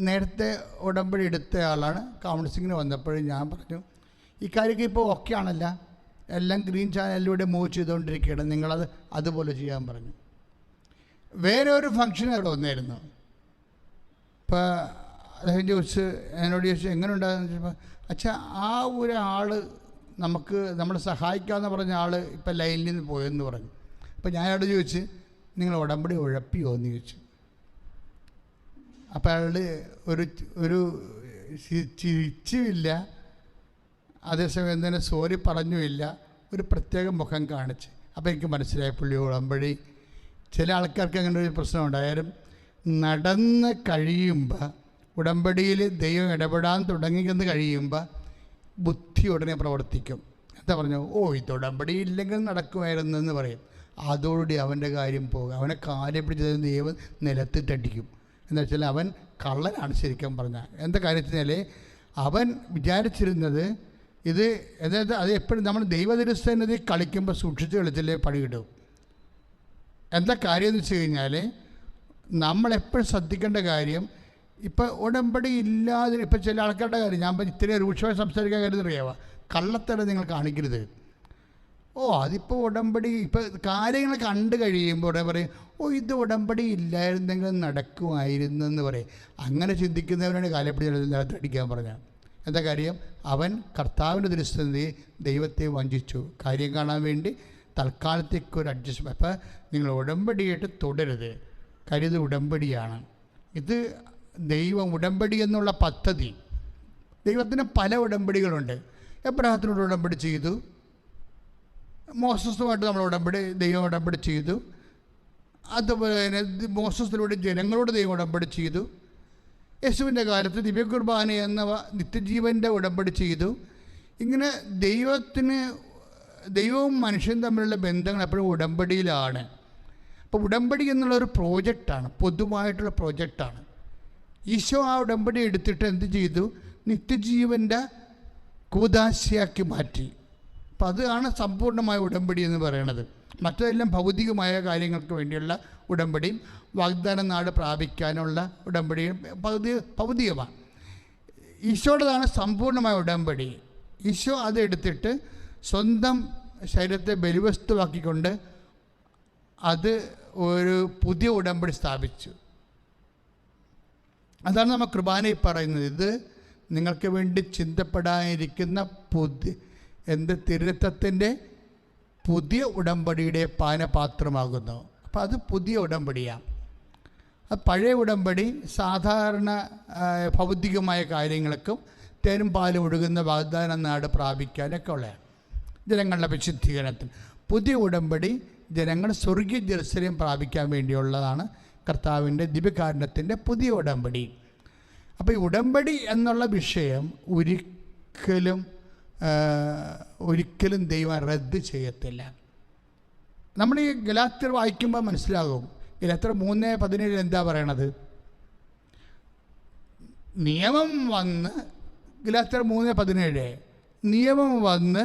നേരത്തെ ഉടമ്പടി എടുത്ത ആളാണ്. കൗൺസിലിങ്ങിന് വന്നപ്പോഴും ഞാൻ പറഞ്ഞു ഇക്കാര്യമൊക്കെ കാര്യമൊക്കെ ഇപ്പോൾ ഓക്കെ ആണല്ല. എല്ലാം ഗ്രീൻ ചാനലിലൂടെ മൂവ് ചെയ്തുകൊണ്ടിരിക്കുകയാണ്. നിങ്ങളത് അതുപോലെ ചെയ്യാൻ പറഞ്ഞു. വേറെ ഒരു ഫംഗ്ഷൻ അവിടെ വന്നായിരുന്നു. ഇപ്പോൾ അദ്ദേഹം ചോദിച്ച് എന്നോട് ചോദിച്ചു എങ്ങനെ ഉണ്ടാകുന്ന ചോദിച്ചപ്പോൾ അച്ഛാ ആ ഒരാൾ നമുക്ക് നമ്മളെ സഹായിക്കാമെന്ന് പറഞ്ഞ ആൾ ഇപ്പം ലൈനിൽ നിന്ന് പോയെന്ന് പറഞ്ഞു. അപ്പോൾ ഞാൻ അവിടെ ചോദിച്ച് നിങ്ങൾ ഉടമ്പടി ഉഴപ്പിയോ? എന്ന് ചോദിച്ചു. അപ്പോൾ അയാൾ ഒരു ഒരു ചിരിച്ചുമില്ല. അതേസമയം തന്നെ സോറി പറഞ്ഞുമില്ല. ഒരു പ്രത്യേക മുഖം കാണിച്ച്. അപ്പോൾ എനിക്ക് മനസ്സിലായി പുള്ളി ഉടമ്പടി. ചില ആൾക്കാർക്ക് അങ്ങനെ ഒരു പ്രശ്നം ഉണ്ടായാലും നടന്ന് കഴിയുമ്പോൾ ഉടമ്പടിയിൽ ദൈവം ഇടപെടാൻ തുടങ്ങിയെന്ന് കഴിയുമ്പോൾ ബുദ്ധി ഉടനെ പ്രവർത്തിക്കും. എന്താ പറഞ്ഞു? ഓ ഇത് ഉടമ്പടി ഇല്ലെങ്കിൽ നടക്കുമായിരുന്നു എന്ന് പറയും. അതോടുകൂടി അവന്റെ കാര്യം പോകും. അവനെ കാര്യം പിടിച്ചത് ദൈവം നിലത്തിട്ടടിക്കും. എന്ന് വെച്ചാൽ അവൻ കള്ളനാണ് ശരിക്കും പറഞ്ഞാൽ എന്താ കാര്യത്തിനാൽ അവൻ വിചാരിച്ചിരുന്നത് ഇത് അതായത് അത് എപ്പോഴും നമ്മൾ ദൈവദിരസ്ഥനതി കളിക്കുമ്പോൾ സൂക്ഷിച്ച് കളിച്ചില്ലേ പണി കിട്ടും. എന്താ കാര്യം എന്ന് വെച്ച് കഴിഞ്ഞാൽ നമ്മളെപ്പോഴും ശ്രദ്ധിക്കേണ്ട കാര്യം ഇപ്പോൾ ഉടമ്പടി ഇല്ലാതെ ഇപ്പം ചില ആൾക്കാരുടെ കാര്യം ഞാൻ ഇപ്പം ഇത്രയും രൂക്ഷമായി സംസാരിക്കാൻ കാര്യം അറിയാവുക കള്ളത്തരം നിങ്ങൾ കാണിക്കരുത്. ഓ അതിപ്പോൾ ഉടമ്പടി ഇപ്പം കാര്യങ്ങൾ കണ്ടു കഴിയുമ്പോൾ ഉടനെ പറയും ഓ ഇത് ഉടമ്പടി ഇല്ലായിരുന്നെങ്കിൽ നടക്കുമായിരുന്നു എന്ന് പറയും. അങ്ങനെ ചിന്തിക്കുന്നവരാണ് കാലപ്പടി അടിക്കാൻ പറഞ്ഞത്. എന്താ കാര്യം? അവൻ കർത്താവിന്റെ ദൃശ്യത ദൈവത്തെ വഞ്ചിച്ചു. കാര്യം കാണാൻ വേണ്ടി തൽക്കാലത്തേക്ക് ഒരു അഡ്ജസ്റ്റ്മെന്റ് അപ്പം നിങ്ങൾ ഉടമ്പടിയായിട്ട് തുടരുത് കാര്യം ഉടമ്പടിയാണ്. ഇത് ദൈവം ഉടമ്പടി എന്നുള്ള പദ്ധതി. ദൈവത്തിന് പല ഉടമ്പടികളുണ്ട്. എബ്രാഹത്തിനോട് ഉടമ്പടി ചെയ്തു. മോസസുമായിട്ട് നമ്മൾ ഉടമ്പടി ദൈവം ഉടമ്പടി ചെയ്തു. അതുപോലെ തന്നെ മോസസിലൂടെ ജനങ്ങളോട് ദൈവം ഉടമ്പടി ചെയ്തു. യേശുവിന്റെ കാലത്ത് ദിവ്യകുർബാന എന്ന നിത്യജീവന്റെ ഉടമ്പടി ചെയ്തു. ഇങ്ങനെ ദൈവത്തിന് ദൈവവും മനുഷ്യനും തമ്മിലുള്ള ബന്ധങ്ങൾ എപ്പോഴും ഉടമ്പടിയിലാണ്. അപ്പോൾ ഉടമ്പടി എന്നുള്ളൊരു പ്രോജക്റ്റാണ് പൊതുവായിട്ടുള്ള പ്രോജക്റ്റാണ്. ഈശോ ആ ഉടമ്പടി എടുത്തിട്ട് എന്ത് ചെയ്തു? നിത്യജീവന്റെ കൂതാശയാക്കി മാറ്റി. അപ്പം അതാണ് സമ്പൂർണമായ ഉടമ്പടി എന്ന് പറയുന്നത് മറ്റതെല്ലാം ഭൗതികമായ കാര്യങ്ങൾക്ക് വേണ്ടിയുള്ള ഉടമ്പടിയും വാഗ്ദാന നാട് പ്രാപിക്കാനുള്ള ഉടമ്പടിയും ഭൗതിക ഭൗതികമാണ് ഈശോയുടേതാണ് സമ്പൂർണമായ ഉടമ്പടി. ഈശോ അതെടുത്തിട്ട് സ്വന്തം ശരീരത്തെ ബലിവസ്തുവാക്കിക്കൊണ്ട് അത് ഒരു പുതിയ ഉടമ്പടി സ്ഥാപിച്ചു. അതാണ് നമ്മൾ കൃപാനയിൽ പറയുന്നത്. ഇത് നിങ്ങൾക്ക് വേണ്ടി ചിന്തപ്പെടാനിരിക്കുന്ന പുതിയ എന്ത് തിരുത്തത്തിന്റെ പുതിയ ഉടമ്പടിയുടെ പാനപാത്രമാകുന്നു. അപ്പോൾ അത് പുതിയ ഉടമ്പടിയാണ് അത് പഴയ ഉടമ്പടി സാധാരണ ഭൗതികമായ കാര്യങ്ങൾക്കും തേനും പാലും ഒഴുകുന്ന വാഗ്ദാന നാട് പ്രാപിക്കാനൊക്കെ ഉള്ള ജനങ്ങളുടെ വിശുദ്ധീകരണത്തിന് പുതിയ ഉടമ്പടി ജനങ്ങൾ സ്വർഗീയ ജലസ്ഥലം പ്രാപിക്കാൻ വേണ്ടിയുള്ളതാണ് കർത്താവിന്റെ ദിവ്യകാരണത്തിന്റെ പുതിയ ഉടമ്പടി. അപ്പോൾ ഈ ഉടമ്പടി എന്നുള്ള വിഷയം ഒരിക്കലും ഒരിക്കലും ദൈവം റദ്ദ് ചെയ്യത്തില്ല. നമ്മൾ ഈ ഗലാത്തർ വായിക്കുമ്പോൾ മനസ്സിലാകും. ഗലാത്തർ മൂന്ന് പതിനേഴ് എന്താ പറയണത്? നിയമം വന്ന് ഗലാത്തർ മൂന്ന് പതിനേഴ് നിയമം വന്ന്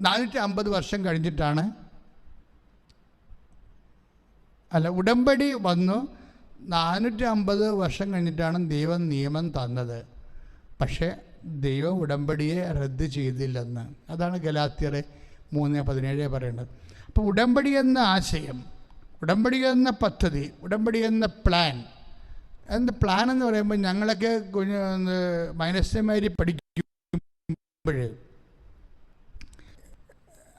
നാനൂറ്റി അമ്പത് വർഷം കഴിഞ്ഞിട്ടാണ്. അല്ല ഉടമ്പടി വന്നു നാനൂറ്റി അമ്പത് വർഷം കഴിഞ്ഞിട്ടാണ് ദൈവം നിയമം തന്നത്. പക്ഷേ ദൈവം ഉടമ്പടിയെ റദ്ദ് ചെയ്തില്ലെന്ന്. അതാണ് ഗലാത്തിയറെ മൂന്ന് പതിനേഴ് പറയേണ്ടത്. അപ്പോൾ ഉടമ്പടി എന്ന ആശയം ഉടമ്പടി എന്ന പദ്ധതി ഉടമ്പടി എന്ന പ്ലാൻ എന്ത് പ്ലാൻ എന്ന് പറയുമ്പോൾ ഞങ്ങളൊക്കെ കുഞ്ഞ് മൈനസ്യമാരി പഠിക്കുമ്പോൾ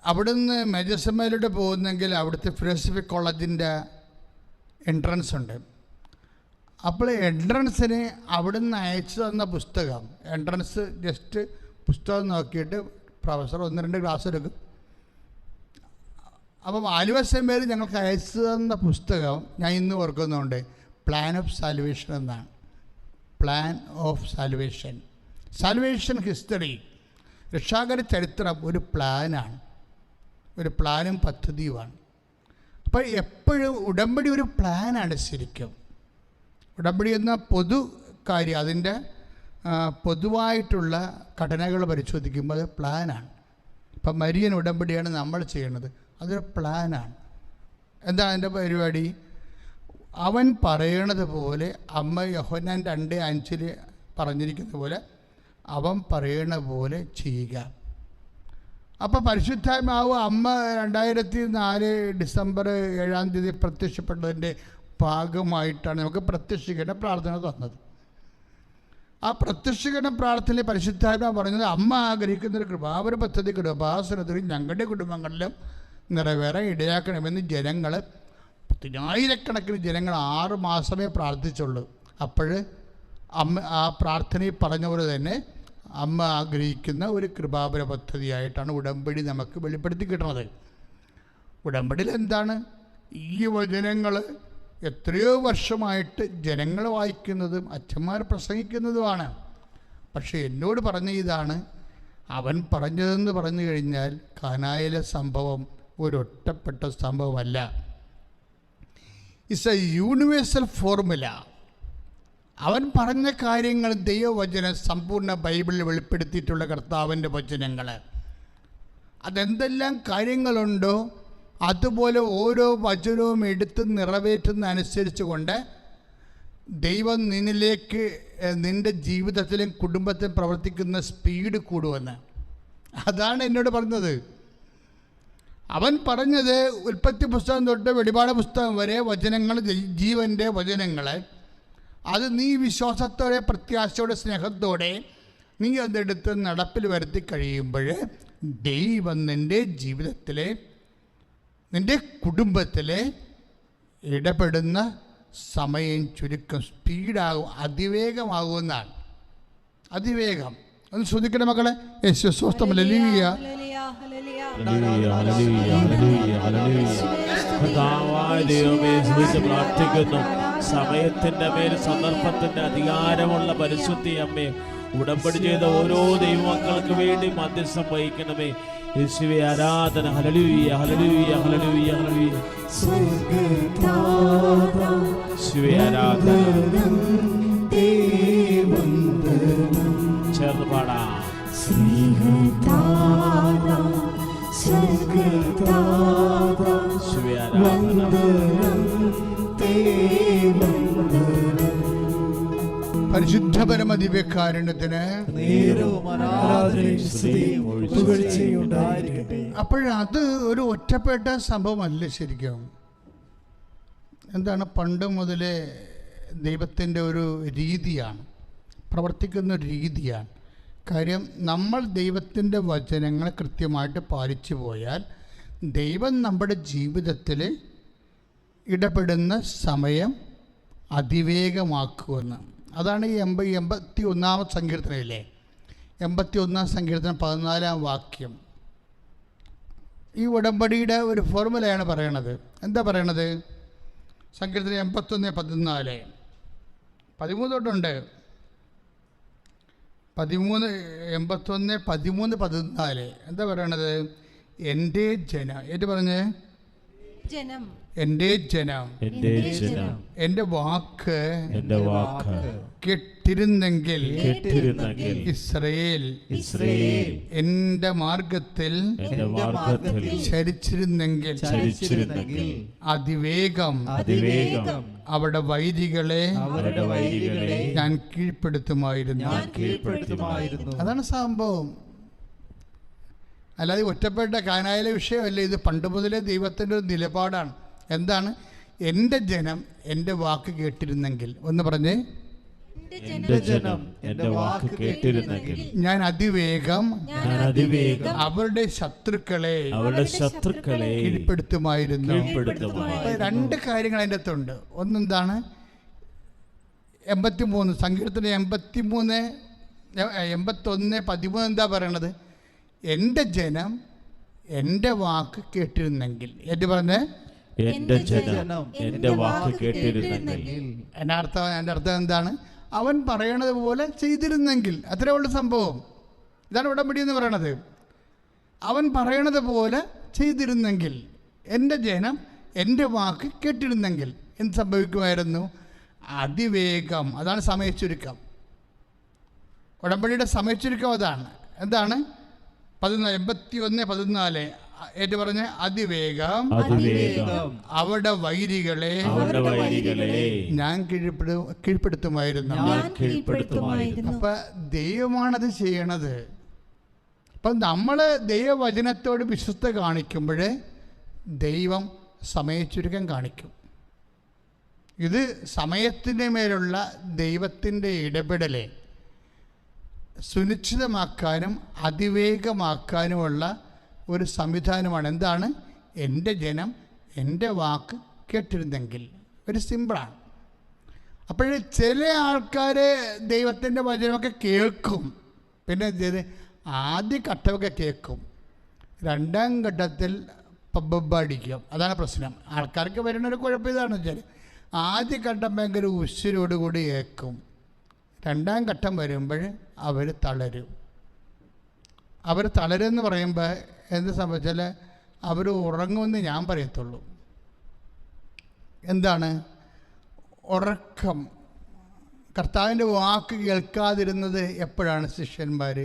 അവിടുന്ന് മേജസമ്മയിലൂടെ പോകുന്നെങ്കിൽ അവിടുത്തെ ഫിലോസഫി കോളേജിന്റെ എൻട്രൻസ് ഉണ്ട്. അപ്പോൾ എൻട്രൻസിന് അവിടുന്ന് അയച്ചു തന്ന പുസ്തകം എൻട്രൻസ് ജസ്റ്റ് പുസ്തകം നോക്കിയിട്ട് പ്രൊഫസർ ഒന്ന് രണ്ട് ക്ലാസ് എടുക്കും. അപ്പം ആലുവ സെമ്മേൽ ഞങ്ങൾക്ക് അയച്ചു തന്ന പുസ്തകം ഞാൻ ഇന്ന് ഓർക്കുന്നുണ്ട്. പ്ലാൻ ഓഫ് സാൽവേഷൻ എന്നാണ്. Plan of salvation salvation history രക്ഷാകര ചരിത്രം ഒരു പ്ലാനാണ് ഒരു പ്ലാനും പദ്ധതിയുമാണ്. അപ്പോൾ എപ്പോഴും ഉടമ്പടി ഒരു പ്ലാനാണ് ശരിക്കും. ഉടമ്പടി എന്ന പൊതു കാര്യം അതിന്റെ പൊതുവായിട്ടുള്ള ഘടനകൾ പരിശോധിക്കുമ്പോൾ അത് പ്ലാനാണ്. ഇപ്പം മരിയൻ ഉടമ്പടിയാണ് നമ്മൾ ചെയ്യണത്. അതൊരു പ്ലാനാണ്. എന്താ അതിന്റെ പരിപാടി? അവൻ പറയണത് പോലെ അമ്മ യഹോനാൻ രണ്ട് അഞ്ചിൽ പറഞ്ഞിരിക്കുന്ന പോലെ അവൻ പറയണ പോലെ ചെയ്യുക. അപ്പോൾ പരിശുദ്ധാത്മാവ് അമ്മ രണ്ടായിരത്തി നാല് ഡിസംബർ ഏഴാം തീയതി പ്രത്യക്ഷപ്പെട്ടതിന്റെ ഭാഗമായിട്ടാണ് നമുക്ക് പ്രത്യക്ഷീകരണ പ്രാർത്ഥന തന്നത്. ആ പ്രത്യക്ഷീകരണ പ്രാർത്ഥനയിൽ പരിശുദ്ധാത്മ പറഞ്ഞത് അമ്മ ആഗ്രഹിക്കുന്ന ഒരു കൃപാവര പദ്ധതി കൃപാസനത്തിൽ ഞങ്ങളുടെ കുടുംബങ്ങളിലും നിറവേറാൻ ഇടയാക്കണമെന്ന് ജനങ്ങൾ പതിനായിരക്കണക്കിന് ജനങ്ങൾ ആറ് മാസമേ പ്രാർത്ഥിച്ചുള്ളൂ. അപ്പോൾ അമ്മ ആ പ്രാർത്ഥനയിൽ പറഞ്ഞ പോലെ തന്നെ അമ്മ ആഗ്രഹിക്കുന്ന ഒരു കൃപാപര പദ്ധതിയായിട്ടാണ് ഉടമ്പടി നമുക്ക് വെളിപ്പെടുത്തി കിട്ടുന്നത് ഉടമ്പടിയിൽ എന്താണ്? ഈ വചനങ്ങൾ എത്രയോ വർഷമായിട്ട് ജനങ്ങൾ വായിക്കുന്നതും അച്ഛന്മാർ പ്രസംഗിക്കുന്നതുമാണ്. പക്ഷേ എന്നോട് പറഞ്ഞ ഇതാണ് അവൻ പറഞ്ഞതെന്ന് പറഞ്ഞു കഴിഞ്ഞാൽ കാനായിലെ സംഭവം ഒരൊറ്റപ്പെട്ട സംഭവമല്ല. ഇറ്റ്സ് എ യൂണിവേഴ്സൽ ഫോർമുല അവൻ പറഞ്ഞ കാര്യങ്ങൾ ദൈവവചനം സമ്പൂർണ ബൈബിളിൽ വെളിപ്പെടുത്തിയിട്ടുള്ള കർത്താവിന്റെ വചനങ്ങൾ. അതെന്തെല്ലാം കാര്യങ്ങളുണ്ടോ അതുപോലെ ഓരോ വചനവും എടുത്ത് നിറവേറ്റുന്ന അനുസരിച്ച് കൊണ്ട് ദൈവം നിന്നിലേക്ക് നിന്റെ ജീവിതത്തിലും കുടുംബത്തിലും പ്രവർത്തിക്കുന്ന സ്പീഡ് കൂടുമെന്ന്. അതാണ് എന്നോട് പറഞ്ഞത്. അവൻ പറഞ്ഞത് ഉൽപ്പത്തി പുസ്തകം തൊട്ട് വെളിപാട് പുസ്തകം വരെ വചനങ്ങൾ ജീവന്റെ വചനങ്ങൾ അത് നീ വിശ്വാസത്തോടെ പ്രത്യാശയോടെ സ്നേഹത്തോടെ നീ അതെടുത്ത് നടപ്പിൽ വരുത്തി കഴിയുമ്പോൾ ദൈവം നിന്റെ ജീവിതത്തിലെ നിന്റെ കുടുംബത്തിലെ ഇടപെടുന്ന സമയം ചുരുക്കം സ്പീഡാകും അതിവേഗമാകുമെന്നാണ്. അതിവേഗം. ഒന്ന് ശ്രദ്ധിക്കണേ മക്കളെ. യേശു സ്വസ്ഥമല്ല ലീയ ഹല്ലേലൂയ, ഹല്ലേലൂയ. ഹല്ലേലൂയ, ഹല്ലേലൂയ, ഹല്ലേലൂയ, ഹല്ലേലൂയ. ദൈവമേ സ്തുതിച്ച് പ്രാർത്ഥിക്കുന്നു. സമയത്തിന്റെ മേൽ സന്ദർഭത്തിന്റെ അധികാരമുള്ള പരിശുദ്ധി അമ്മേ ഉടമ്പടി ചെയ്ത ഓരോ ദൈവമക്കൾക്ക് വേണ്ടി മധ്യസ്ഥം വഹിക്കണമേ. യേശുവെ ആരാധന. ഹലലൂയ ഹലലൂയ ഹലലൂയ ഹലലൂയ യേശുവെ ആരാധന. ചേർന്ന് പാടാം ശിവേ ആരാധന. പരിശുദ്ധ പരമദിവ്യകാരുണ്യത്തിന് നേരവും ആരാധനയും സ്തുതിയും പുകഴ്ചയും ഉണ്ടായിരിക്കട്ടെ അപ്പോഴത് ഒരു ഒറ്റപ്പെട്ട സംഭവമല്ല ശരിക്കും. എന്താണ്? പണ്ട് മുതലേ ദൈവത്തിന്റെ ഒരു രീതിയാണ് പ്രവർത്തിക്കുന്ന ഒരു രീതിയാണ്. കാര്യം നമ്മൾ ദൈവത്തിന്റെ വചനങ്ങൾ കൃത്യമായിട്ട് പാലിച്ചു പോയാൽ ദൈവം നമ്മുടെ ജീവിതത്തിൽ ഇടപെടുന്ന സമയം അതിവേഗമാക്കുമെന്ന്. അതാണ് ഈ എൺപ എൺപത്തി ഒന്നാമത് സങ്കീർത്തനയില്ലേ എൺപത്തി ഒന്നാം സങ്കീർത്തനം പതിനാലാം വാക്യം. ഈ ഉടമ്പടിയുടെ ഒരു ഫോർമുലയാണ് പറയണത്. എന്താ പറയണത്? സങ്കീർത്തനം എൺപത്തൊന്ന് പതിനാല്. പതിമൂന്ന് തൊട്ടുണ്ട്. പതിമൂന്ന് എൺപത്തൊന്ന് പതിമൂന്ന് പതിനാല്. എന്താ പറയണത്? എന്റെ ജനം. ഏറ്റു പറഞ്ഞ്? ജനം. എന്റെ ജനം എന്റെ ജനം എന്റെ വാക്ക് എന്റെ വാക്ക് കെട്ടിരുന്നെങ്കിൽ കേട്ടിരുന്നെങ്കിൽ ഇസ്രയേൽ ഇസ്രയേൽ എന്റെ മാർഗത്തിൽ എന്റെ മാർഗത്തിൽ ചരിച്ചിരുന്നെങ്കിൽ ചരിച്ചിരുന്നെങ്കിൽ അതിവേഗം അതിവേഗം അവിടെ വൈദികളെ അവരുടെ വൈദികളെ ഞാൻ കീഴ്പ്പെടുത്തുമായിരുന്നു. ഞാൻ കീഴ്പ്പെടുത്തുമായിരുന്നു. അതാണ് സംഭവം. അല്ലാതെ ഒറ്റപ്പെട്ട കാനായാലെ വിഷയമല്ല? ഇത് പണ്ട് മുതലേ ദൈവത്തിന്റെ ഒരു നിലപാടാണ്. എന്താണ്? എന്റെ ജനം എന്റെ വാക്ക് കേട്ടിരുന്നെങ്കിൽ ഒന്ന് പറഞ്ഞേ. എന്റെ എന്റെ ജനം എന്റെ വാക്ക് കേട്ടിരുന്നെങ്കിൽ. ഞാൻ അതിവേഗം ഞാൻ അതിവേഗം അവരുടെ ശത്രുക്കളെ അവരുടെ ശത്രുക്കളെ കീഴ്പ്പെടുത്തുമായിരുന്നു. രണ്ട് കാര്യങ്ങൾ അതിന്റെ അകത്തുണ്ട്. ഒന്നെന്താണ്? എൺപത്തി മൂന്ന് സങ്കീർത്തനം എൺപത്തി മൂന്ന് എൺപത്തൊന്ന് പതിമൂന്ന് എന്താ പറയണത്? എന്റെ ജനം എന്റെ വാക്ക് കേട്ടിരുന്നെങ്കിൽ. എന്ന് പറഞ്ഞ്? എന്റെ ജനം എന്റെ വാക്ക് കേട്ടിരുന്നെങ്കിൽ. എന്റെ അർത്ഥം എന്റെ അർത്ഥം എന്താണ്? അവൻ പറയണത് പോലെ ചെയ്തിരുന്നെങ്കിൽ. അത്രേ ഉള്ള സംഭവം. ഇതാണ് ഉടമ്പടി എന്ന് പറയണത്. അവൻ പറയണത് പോലെ ചെയ്തിരുന്നെങ്കിൽ എന്റെ ജനം എന്റെ വാക്ക് കേട്ടിരുന്നെങ്കിൽ എന്ത് സംഭവിക്കുമായിരുന്നു? അതിവേഗം അതാണ് സമയച്ചുരുക്കം. ഉടമ്പടിയുടെ സമയച്ചുരുക്കം അതാണ്. എന്താണ്? പതിനാല് എൺപത്തി ഒന്ന് പതിനാല്. ഏറ്റു പറഞ്ഞ അതിവേഗം അവരുടെ വൈരികളെ ഞാൻ കീഴ്പ്പെടു കീഴ്പ്പെടുത്തുമായിരുന്നു. ഞാൻ കീഴ്പ്പെടുത്തുമായിരുന്നു. അപ്പൊ ദൈവമാണത് ചെയ്യണത്. അപ്പം നമ്മൾ ദൈവവചനത്തോട് വിശ്വസ്ത കാണിക്കുമ്പോൾ ദൈവം സമയച്ചുരുക്കം കാണിക്കും. ഇത് സമയത്തിന്റെ മേലുള്ള ദൈവത്തിന്റെ ഇടപെടലെ സുനിശ്ചിതമാക്കാനും അതിവേഗമാക്കാനുമുള്ള ഒരു സംവിധാനമാണ്. എന്താണ്? എന്റെ ജനം എന്റെ വാക്ക് കേട്ടിരുന്നെങ്കിൽ. ഒരു സിമ്പിളാണ്. അപ്പോഴേ ചില ആൾക്കാർ ദൈവത്തിന്റെ വചനമൊക്കെ കേൾക്കും. പിന്നെ ആദ്യ ഘട്ടമൊക്കെ കേൾക്കും. രണ്ടാം ഘട്ടത്തിൽ പബ്ബടിക്കും അതാണ് പ്രശ്നം. ആൾക്കാർക്ക് വരുന്ന ഒരു കുഴപ്പം ഇതാണെന്ന് വെച്ചാൽ ആദ്യ ഘട്ടം ഭയങ്കര ഉശിരോടുകൂടി കേൾക്കും രണ്ടാം ഘട്ടം വരുമ്പോൾ അവർ തളരും. അവർ തളരെന്ന് പറയുമ്പോൾ എന്ത് സംഭവിച്ചാൽ അവർ ഉറങ്ങുമെന്ന് ഞാൻ പറയത്തുള്ളൂ. എന്താണ്? ഉറക്കം. കർത്താവിന്റെ വാക്ക് കേൾക്കാതിരുന്നത് എപ്പോഴാണ് ശിഷ്യന്മാർ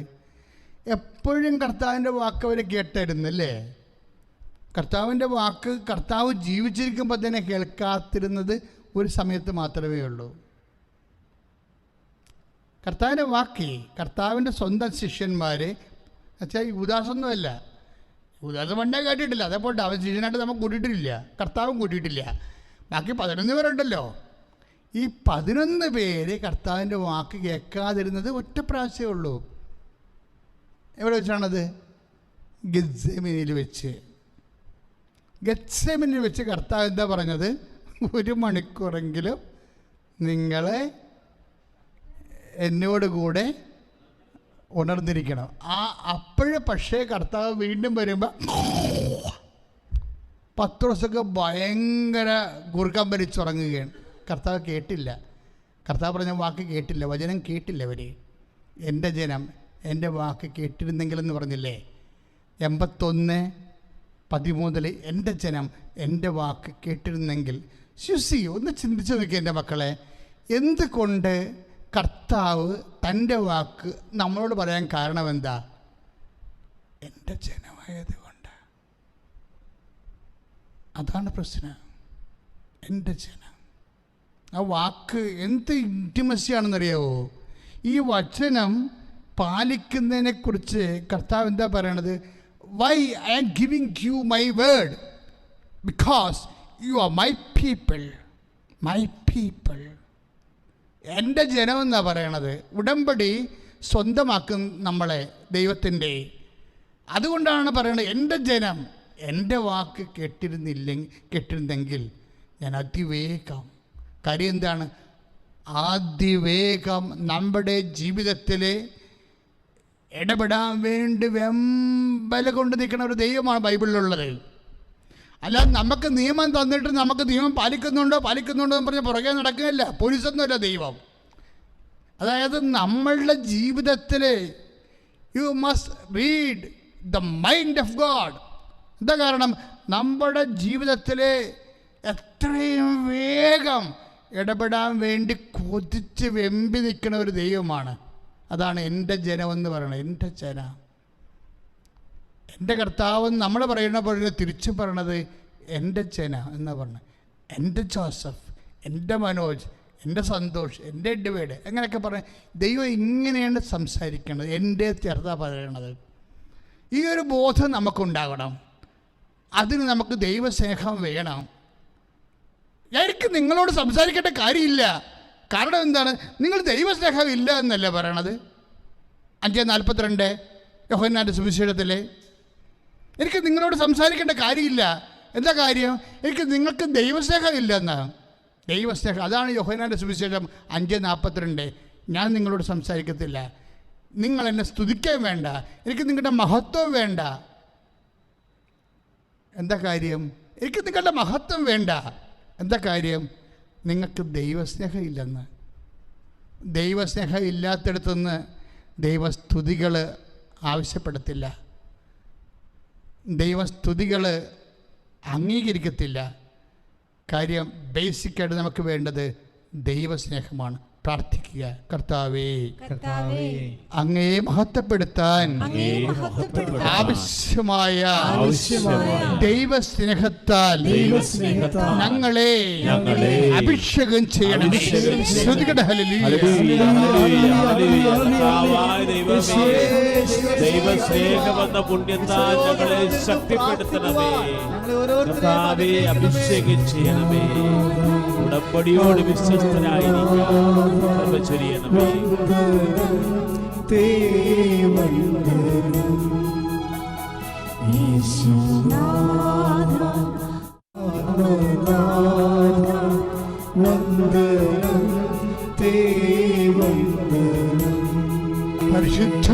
എപ്പോഴും കർത്താവിന്റെ വാക്ക് അവർ കേട്ടായിരുന്നല്ലേ കർത്താവിന്റെ വാക്ക് കർത്താവ് ജീവിച്ചിരിക്കുമ്പോൾ തന്നെ കേൾക്കാതിരുന്നത് ഒരു സമയത്ത് മാത്രമേ ഉള്ളൂ. കർത്താവിന്റെ വാക്ക് കർത്താവിന്റെ സ്വന്തം ശിഷ്യന്മാർ വെച്ചാൽ യുദാസൊന്നുമല്ല യുദാസ് പണ്ടേ കേട്ടിട്ടില്ല. അതേപോലെ അവൻ ശിഷ്യനായിട്ട് നമുക്ക് കൂട്ടിയിട്ടില്ല. കർത്താവും കൂട്ടിയിട്ടില്ല. ബാക്കി പതിനൊന്ന് പേരുണ്ടല്ലോ. ഈ പതിനൊന്ന് പേര് കർത്താവിന്റെ വാക്ക് കേൾക്കാതിരുന്നത് ഒറ്റ പ്രാവശ്യമേ ഉള്ളൂ. എവിടെ വെച്ചാണത്? ഗദ്സമിനിൽ വെച്ച്. ഗത്സമിനിൽ വെച്ച് കർത്താവ് എന്താ പറഞ്ഞത്? ഒരു മണിക്കൂറെങ്കിലും നിങ്ങളെ എന്നോട് കൂടെ ഉണർന്നിരിക്കണം. ആ അപ്പോഴ് പക്ഷേ കർത്താവ് വീണ്ടും വരുമ്പോൾ പത്ത് ദിവസമൊക്കെ ഭയങ്കര ഗുർക്കം വലിച്ചുറങ്ങുകയാണ് കർത്താവ് കേട്ടില്ല. കർത്താവ് പറഞ്ഞ വാക്ക് കേട്ടില്ല. വചനം കേട്ടില്ല അവർ എന്റെ ജനം എന്റെ വാക്ക് കേട്ടിരുന്നെങ്കിലെന്ന് പറഞ്ഞില്ലേ? എൺപത്തൊന്ന് പതിമൂന്നിൽ എന്റെ ജനം എന്റെ വാക്ക് കേട്ടിരുന്നെങ്കിൽ ശുസി ഒന്ന് ചിന്തിച്ച് നോക്കി എന്റെ മക്കളെ. എന്തുകൊണ്ട് കർത്താവ് തന്റെ വാക്ക് നമ്മളോട് പറയാൻ കാരണം എന്താ എന്റെ ജനമായത് കൊണ്ട് അതാണ് പ്രശ്നം. എന്റെ ജനം. ആ വാക്ക് എന്ത് ഇന്റിമസിയാണെന്നറിയാവോ? ഈ വചനം പാലിക്കുന്നതിനെക്കുറിച്ച് കർത്താവ് എന്താ പറയണത്? Why I am giving you my word because you are my people my people എന്റെ ജനം എന്ന് പറയണത്? ഉടമ്പടി സ്വന്തമാക്കും നമ്മളെ ദൈവത്തിന്റെ. അതുകൊണ്ടാണ് പറയുന്നത് എന്റെ ജനം എന്റെ വാക്ക് കേട്ടിരുന്നില്ലെങ്കിൽ കേട്ടിരുന്നെങ്കിൽ ഞാൻ അതിവേഗം. കാര്യം എന്താണ്? അതിവേഗം നമ്മുടെ ജീവിതത്തിൽ ഇടപെടാൻ വേണ്ടി വെമ്പല കൊണ്ട് നിൽക്കുന്ന ഒരു ദൈവമാണ് ബൈബിളിലുള്ളത്. അല്ല നമുക്ക് നിയമം തന്നിട്ട് നമുക്ക് നിയമം പാലിക്കുന്നുണ്ടോ പാലിക്കുന്നുണ്ടോ എന്ന് പറഞ്ഞ് പുറകെ നടക്കുകയല്ല. പോലീസൊന്നുമല്ല ദൈവം. അതായത് നമ്മളുടെ ജീവിതത്തിൽ you must read the mind of God എന്താ കാരണം? നമ്മുടെ ജീവിതത്തിൽ എത്രയും വേഗം ഇടപെടാൻ വേണ്ടി കൊതിച്ച് വെമ്പി നിൽക്കുന്ന ഒരു ദൈവമാണ്. അതാണ് എന്റെ ജനമെന്ന് പറയുന്നത്. എന്റെ ജനം. എന്റെ കർത്താവ് നമ്മൾ പറയുന്ന പോലെ തിരിച്ചു പറയണത് എന്റെ ചെന എന്ന് പറഞ്ഞത് എന്റെ ജോസഫ് എന്റെ മനോജ് എന്റെ സന്തോഷ് എന്റെ ഡിവൈഡ് അങ്ങനെയൊക്കെ പറഞ്ഞ് ദൈവം ഇങ്ങനെയാണ് സംസാരിക്കുന്നത് എന്റെ ചെറുത പറയണത്. ഈ ഒരു ബോധം നമുക്കുണ്ടാകണം. അതിന് നമുക്ക് ദൈവസ്നേഹം വേണം. എനിക്ക് നിങ്ങളോട് സംസാരിക്കേണ്ട കാര്യമില്ല. കാരണം എന്താണ്? നിങ്ങൾ ദൈവസ്നേഹം ഇല്ല എന്നല്ലേ പറയണത്? അഞ്ച് നാൽപ്പത്തിരണ്ട് യോഹന്നാന്റെ സുവിശേഷത്തിലെ എനിക്ക് നിങ്ങളോട് സംസാരിക്കേണ്ട കാര്യമില്ല. എന്താ കാര്യം? എനിക്ക് നിങ്ങൾക്ക് ദൈവസ്നേഹം ഇല്ലെന്ന്. ദൈവസ്നേഹം. അതാണ് യോഹനാന്റെ സുവിശേഷം അഞ്ച് നാൽപ്പത്തിരണ്ട് ഞാൻ നിങ്ങളോട് സംസാരിക്കത്തില്ല. നിങ്ങൾ എന്നെ സ്തുതിക്കാൻ വേണ്ട. എനിക്ക് നിങ്ങളുടെ മഹത്വം വേണ്ട. എന്താ കാര്യം? എനിക്ക് നിങ്ങളുടെ മഹത്വം വേണ്ട. എന്താ കാര്യം? നിങ്ങൾക്ക് ദൈവസ്നേഹം ഇല്ലെന്ന്. ദൈവസ്നേഹം ഇല്ലാത്തിടത്തുനിന്ന് ദൈവസ്തുതികൾ ആവശ്യപ്പെടത്തില്ല. ദൈവസ്തുതികൾ അംഗീകരിക്കത്തില്ല. കാര്യം ബേസിക്കായിട്ട് നമുക്ക് വേണ്ടത് ദൈവസ്നേഹമാണ്. പ്രാർത്ഥിക്കുക. കർത്താവേ കർത്താവേ അങ്ങയെ മഹത്വപ്പെടുത്താൻ അങ്ങേ മഹത്വപ്പെടുത്താൻ ആവശ്യമായ ദൈവ ദൈവസ്നേഹത്താൽ ഞങ്ങളെ ഞങ്ങളെ അഭിഷേകം ചെയ്യണം. ദൈവസ്നേഹമെന്ന പുണ്യത്താൽ ഞങ്ങളെ ശക്തിപ്പെടുത്തണമേ. കർത്താവെ അഭിഷേകം ചെയ്യണമേ. ഉടമ്പടിയോട് വിശ്വസ്തരായിരിക്കാം ചൊരിയണമേ പരിശുദ്ധ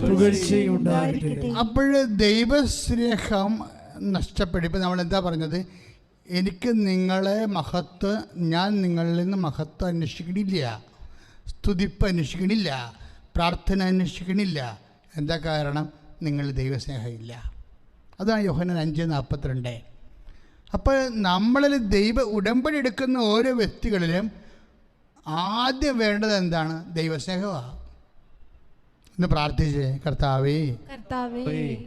പുകഴ്ചയുണ്ടായിരിക്കട്ടെ അപ്പോഴ് ദൈവസ്നേഹം നഷ്ടപ്പെടുമ്പോൾ നമ്മൾ എന്താ പറഞ്ഞത്? എനിക്ക് നിങ്ങളെ മഹത്വ ഞാൻ നിങ്ങളിൽ നിന്ന് മഹത്വം അന്വേഷിക്കണില്ല. സ്തുതിപ്പ് അന്വേഷിക്കണില്ല. പ്രാർത്ഥന അന്വേഷിക്കണില്ല. എന്താ കാരണം? നിങ്ങൾ ദൈവസ്നേഹമില്ല. അതാണ് യോഹനൻ അഞ്ച് നാൽപ്പത്തിരണ്ട് അപ്പോൾ നമ്മളിൽ ദൈവ ഉടമ്പടി എടുക്കുന്ന ഓരോ വ്യക്തികളിലും ആദ്യം വേണ്ടത് എന്താണ്? ദൈവസ്നേഹമാണ്. ഇന്ന് പ്രാർത്ഥിച്ചേ കർത്താവേ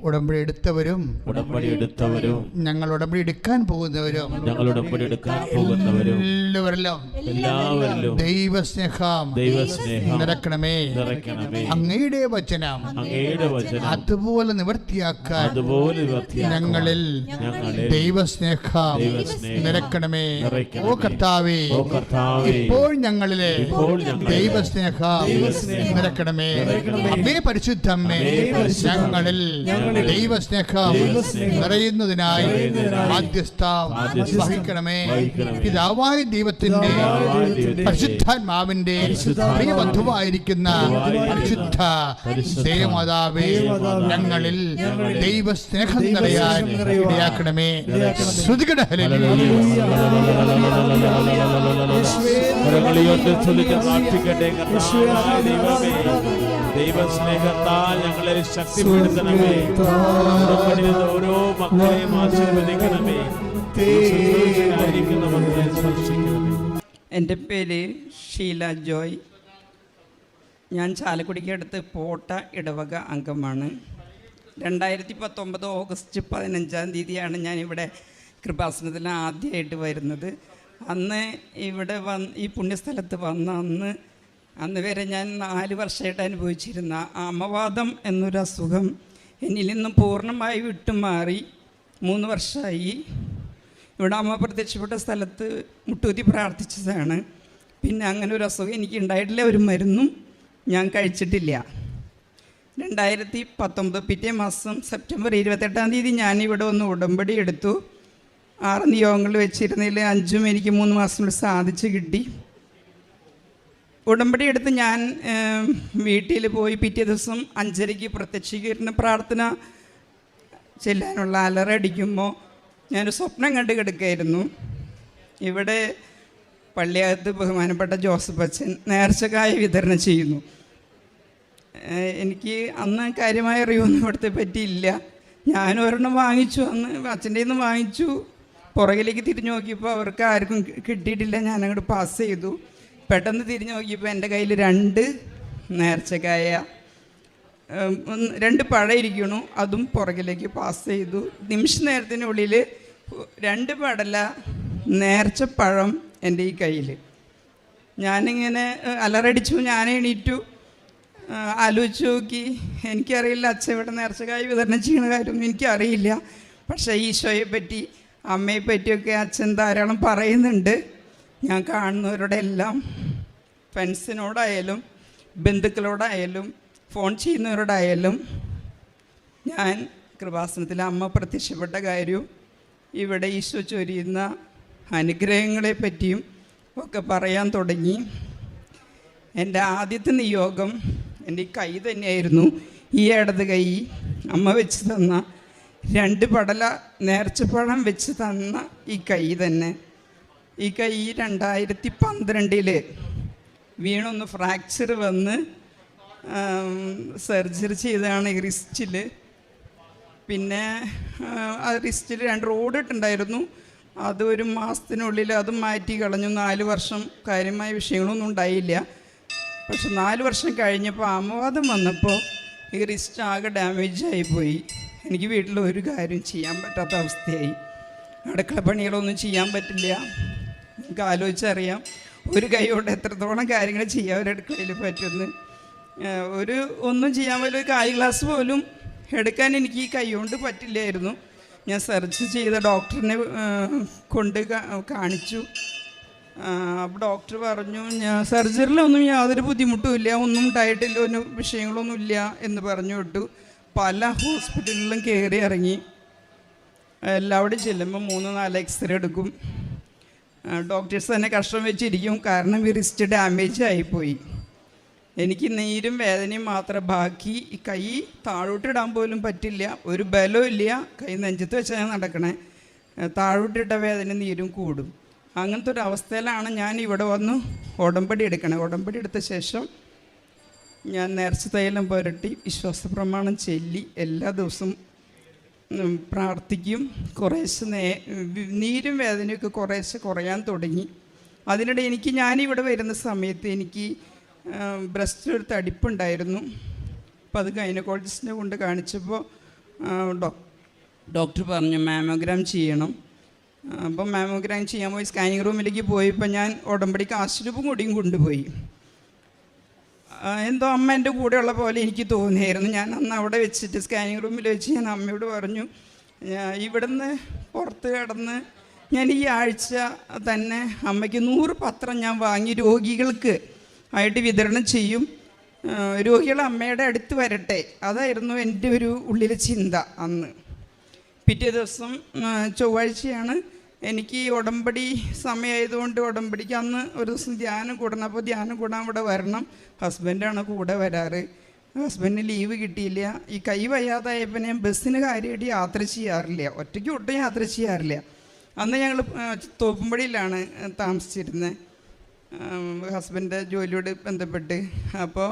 ഉടമ്പടി എടുത്തവരും ഉടമ്പടി എടുത്തവരും ഞങ്ങൾ ഉടമ്പടി എടുക്കാൻ പോകുന്നവരും ഞങ്ങൾ ഉടമ്പടി എടുക്കാൻ പോകുന്നവരും. എല്ലാവരിലും എല്ലാവരിലും ദൈവസ്നേഹം ദൈവസ്നേഹം നിറക്കണമേ നിറയ്ക്കണമേ. അങ്ങയുടെ വചനം അങ്ങയുടെ വചനം അതുപോലെ നിവർത്തിയാക്കാൻ അതുപോലെ ഞങ്ങളിൽ ദൈവസ്നേഹം ദൈവസ്നേഹം നിറക്കണമേ ഓ കർത്താവേ ഓ കർത്താവേ ഇപ്പോൾ ഞങ്ങളിലെ ദൈവസ്നേഹം നിറക്കണമേ അമ്മേ പരിശുദ്ധമ്മേ ഞങ്ങളിൽ ദൈവസ്നേഹം നിറയുന്നതിനായി മാധ്യസ്ഥം വഹിക്കണമേ. പിതാവായ ദൈവത്തിന്റെ പരിശുദ്ധാത്മാവിന്റെ പ്രിയ ബന്ധുവായിരിക്കുന്ന പരിശുദ്ധ ദേവമാതാവേ ഞങ്ങളിൽ ദൈവസ്നേഹം നിറയാൻ ഇടയാക്കണമേ ഇടയാക്കണമേ. ദൈവ പ്രാർത്ഥിക്കട്ടെ ദൈവമേ ദൈവസ്നേഹത്താൽ ഞങ്ങളെ ശക്തിപ്പെടുത്തണമേ. ഉടമ്പടിയിൽ ഓരോ മക്കളെയും ആശീർവദിക്കണമേ. എന്റെ പേര് ഷീല ജോയ്. ഞാൻ ചാലക്കുടിക്കടുത്ത് പോട്ട ഇടവക അംഗമാണ്. രണ്ടായിരത്തി പത്തൊമ്പത് ഓഗസ്റ്റ് പതിനഞ്ചാം തീയതിയാണ് ഞാൻ ഇവിടെ കൃപാസനത്തിൽ ആദ്യമായിട്ട് വരുന്നത്. അന്ന് ഇവിടെ വന്ന് ഈ പുണ്യസ്ഥലത്ത് വന്ന അന്ന് അന്ന് വരെ ഞാൻ നാല് വർഷമായിട്ട് അനുഭവിച്ചിരുന്ന അമവാദം എന്നൊരു അസുഖം എന്നിൽ നിന്നും പൂർണമായി വിട്ടുമാറി. മൂന്ന് വർഷമായി. ഇവിടെ അമ്മ പ്രത്യക്ഷപ്പെട്ട സ്ഥലത്ത് മുട്ടൂത്തി പ്രാർത്ഥിച്ചതാണ്. പിന്നെ അങ്ങനെ ഒരു അസുഖം എനിക്ക് ഉണ്ടായിട്ടില്ല ഒരു മരുന്നും ഞാൻ കഴിച്ചിട്ടില്ല. രണ്ടായിരത്തി പത്തൊമ്പത് പിറ്റേ മാസം സെപ്റ്റംബർ ഇരുപത്തെട്ടാം തീയതി ഞാനിവിടെ ഒന്ന് ഉടമ്പടി എടുത്തു. ആറ് നിയോഗങ്ങൾ വെച്ചിരുന്നതിൽ അഞ്ചും എനിക്ക് മൂന്ന് മാസത്തിനുള്ളിൽ സാധിച്ചു കിട്ടി. ഉടമ്പടി എടുത്ത് ഞാൻ വീട്ടിൽ പോയി പിറ്റേ ദിവസം അഞ്ചരയ്ക്ക് പ്രത്യക്ഷീകരണ പ്രാർത്ഥന ചെല്ലാനുള്ള അലറടിക്കുമ്പോൾ ഞാനൊരു സ്വപ്നം കണ്ട് കിടക്കായിരുന്നു ഇവിടെ പള്ളിയകത്ത് ബഹുമാനപ്പെട്ട ജോസഫ് അച്ഛൻ നേർച്ചക്കായ വിതരണം ചെയ്യുന്നു. എനിക്ക് അന്ന് കാര്യമായ അറിവൊന്നും ഇവിടുത്തെ പറ്റിയില്ല. ഞാൻ ഒരെണ്ണം വാങ്ങിച്ചു അന്ന് അച്ഛന്റെ നിന്ന് വാങ്ങിച്ചു. പുറകിലേക്ക് തിരിഞ്ഞു നോക്കിയപ്പോൾ അവർക്ക് ആർക്കും കിട്ടിയിട്ടില്ല. ഞാനങ്ങോട്ട് പാസ് ചെയ്തു. പെട്ടെന്ന് തിരിഞ്ഞു നോക്കിയപ്പോൾ എന്റെ കയ്യിൽ രണ്ട് നേർച്ചക്കായ രണ്ട് പഴം ഇരിക്കണു. അതും പുറകിലേക്ക് പാസ് ചെയ്തു. നിമിഷ നേരത്തിനുള്ളിൽ രണ്ട് പടല നേർച്ച പഴം എന്റെ ഈ കയ്യിൽ ഞാനിങ്ങനെ അലറടിച്ചു ഞാൻ എണീറ്റു. ആലോചിച്ച് നോക്കി. എനിക്കറിയില്ല അച്ഛൻ ഇവിടെ നേർച്ചക്കായി വിതരണം ചെയ്യുന്ന കാര്യമൊന്നും എനിക്കറിയില്ല. പക്ഷേ ഈശോയെ പറ്റി അമ്മയെ പറ്റിയൊക്കെ അച്ഛൻ ധാരാളം പറയുന്നുണ്ട്. ഞാൻ കാണുന്നവരുടെ എല്ലാം ഫ്രണ്ട്സിനോടായാലും ബന്ധുക്കളോടായാലും ഫോൺ ചെയ്യുന്നവരോടായാലും ഞാൻ കൃപാസനത്തിൽ അമ്മ പ്രത്യക്ഷപ്പെട്ട കാര്യവും ഇവിടെ ഈശോ ചൊരിയുന്ന അനുഗ്രഹങ്ങളെ പറ്റിയും ഒക്കെ പറയാൻ തുടങ്ങി. എന്റെ ആദ്യത്തെ നിയോഗം എന്റെ കൈ തന്നെയായിരുന്നു. ഈ ഇടത് കൈ അമ്മ വെച്ച് തന്ന രണ്ട് പടല നേർച്ചപ്പഴം വെച്ച് തന്ന ഈ കൈ തന്നെ. ഈ കൈ രണ്ടായിരത്തി പന്ത്രണ്ടിൽ വീണൊന്ന് ഫ്രാക്ചർ വന്ന് സർജറി ചെയ്തതാണ് ഈ റിസ്റ്റിൽ പിന്നെ ആ, റിസ്റ്റിൽ രണ്ട് റോഡ് ഇട്ടുണ്ടായിരുന്നു അത് ഒരു മാസത്തിനുള്ളിൽ അത് മാറ്റി കളഞ്ഞു. നാല് വർഷം കാര്യമായ വിഷയങ്ങളൊന്നും ഉണ്ടായില്ല. പക്ഷെ നാല് വർഷം കഴിഞ്ഞപ്പോൾ ആമവാദം വന്നപ്പോൾ ഈ റിസ്റ്റ് ആകെ ഡാമേജ് ആയിപ്പോയി എനിക്ക് വീട്ടിൽ ഒരു കാര്യം ചെയ്യാൻ പറ്റാത്ത അവസ്ഥയായി. അടുക്കള പണികളൊന്നും ചെയ്യാൻ പറ്റില്ല. നമുക്ക് ആലോചിച്ചറിയാം. ഒരു കൈ കൊണ്ട് എത്രത്തോളം കാര്യങ്ങൾ ചെയ്യാൻ ഒരു അടുക്കളയിൽ പറ്റുമെന്ന്. ഒരു ഒന്നും ചെയ്യാൻ പോലും ഒരു കായ് ഗ്ലാസ് പോലും എടുക്കാൻ എനിക്ക് ഈ കൈ കൊണ്ട് പറ്റില്ലായിരുന്നു. ഞാൻ സെർച്ച് ചെയ്ത ഡോക്ടറിനെ കൊണ്ട് കാണിച്ചു. അപ്പോൾ ഡോക്ടർ പറഞ്ഞു ഞാൻ സർജറിയിലൊന്നും യാതൊരു ബുദ്ധിമുട്ടും ഇല്ല ഒന്നും ഉണ്ടായിട്ടില്ല ഒന്നും വിഷയങ്ങളൊന്നും ഇല്ല എന്ന് പറഞ്ഞു വിട്ടു. പല ഹോസ്പിറ്റലിലും കയറി ഇറങ്ങി. എല്ലാവിടെയും ചെല്ലുമ്പോൾ മൂന്ന് നാല് എക്സ്റേ എടുക്കും. ഡോക്ടേഴ്സ് തന്നെ കഷ്ടം വെച്ചിരിക്കും. കാരണം ഈ റിസ്റ്റ് ഡാമേജ് ആയിപ്പോയി. എനിക്ക് നീരും വേദനയും മാത്രം ബാക്കി. ഈ കൈ താഴോട്ടിടാൻ പോലും പറ്റില്ല. ഒരു ബലവും ഇല്ല. കൈ നെഞ്ചത്ത് വെച്ചാൽ നടക്കണേ. താഴോട്ടിട്ട വേദന നീരും കൂടും. അങ്ങനത്തെ ഒരു അവസ്ഥയിലാണ് ഞാൻ ഇവിടെ വന്ന് ഉടമ്പടി എടുക്കണേ. ഉടമ്പടി എടുത്ത ശേഷം ഞാൻ നേർച്ച തൈലം പുരട്ടി വിശ്വാസ പ്രമാണം ചൊല്ലി എല്ലാ ദിവസവും പ്രാർത്ഥിക്കും. കുറേശ്ശെ നേ നീരും വേദനയൊക്കെ കുറേശ്ശെ കുറയാൻ തുടങ്ങി. അതിനിടെ എനിക്ക് ഞാനിവിടെ വരുന്ന സമയത്ത് എനിക്ക് ബ്രസ്റ്റിൽ ഒരു തടിപ്പുണ്ടായിരുന്നു. അപ്പം അത് ഗൈനക്കോളജിസ്റ്റിനെ കൊണ്ട് കാണിച്ചപ്പോൾ ഡോക്ടർ പറഞ്ഞു മാമോഗ്രാം ചെയ്യണം. അപ്പം മാമോഗ്രാം ചെയ്യാൻ പോയി സ്കാനിങ് റൂമിലേക്ക് പോയപ്പോൾ ഞാൻ ഉടമ്പടിക്ക് ആശ്രൂപും കൂടിയും കൊണ്ടുപോയി. എന്തോ അമ്മ എന്റെ കൂടെയുള്ള പോലെ എനിക്ക് തോന്നിയായിരുന്നു. ഞാൻ അന്ന് അവിടെ വെച്ചിട്ട് സ്കാനിങ് റൂമിൽ വെച്ച് ഞാൻ അമ്മയോട് പറഞ്ഞു ഇവിടുന്ന് പുറത്ത് കിടന്ന് ഞാൻ ഈ ആഴ്ച തന്നെ അമ്മയ്ക്ക് നൂറ് പത്രം ഞാൻ വാങ്ങി രോഗികൾക്ക് ആയിട്ട് വിതരണം ചെയ്യും. രോഗികൾ അമ്മയുടെ അടുത്ത് വരട്ടെ. അതായിരുന്നു എന്റെ ഒരു ഉള്ളിലെ ചിന്ത അന്ന്. പിറ്റേ ദിവസം ചൊവ്വാഴ്ചയാണ് എനിക്ക് ഈ ഉടമ്പടി സമയമായതുകൊണ്ട് ഉടമ്പടിക്ക് അന്ന് ഒരു ദിവസം ധ്യാനം കൂടണം. അപ്പോൾ ധ്യാനം കൂടാൻ ഇവിടെ വരണം. ഹസ്ബൻഡാണ് കൂടെ വരാറ്. ഹസ്ബൻഡിന് ലീവ് കിട്ടിയില്ല. ഈ കൈ വയ്യാതായപ്പോൾ ഞാൻ ബസ്സിന് കാര്യമായിട്ട് യാത്ര ചെയ്യാറില്ല. ഒറ്റയ്ക്ക് ഒട്ടും യാത്ര ചെയ്യാറില്ല. അന്ന് ഞങ്ങൾ തോപ്പുംപടിയിലാണ് താമസിച്ചിരുന്നത് ഹസ്ബൻഡ് ജോലിയോട് ബന്ധപ്പെട്ട്. അപ്പോൾ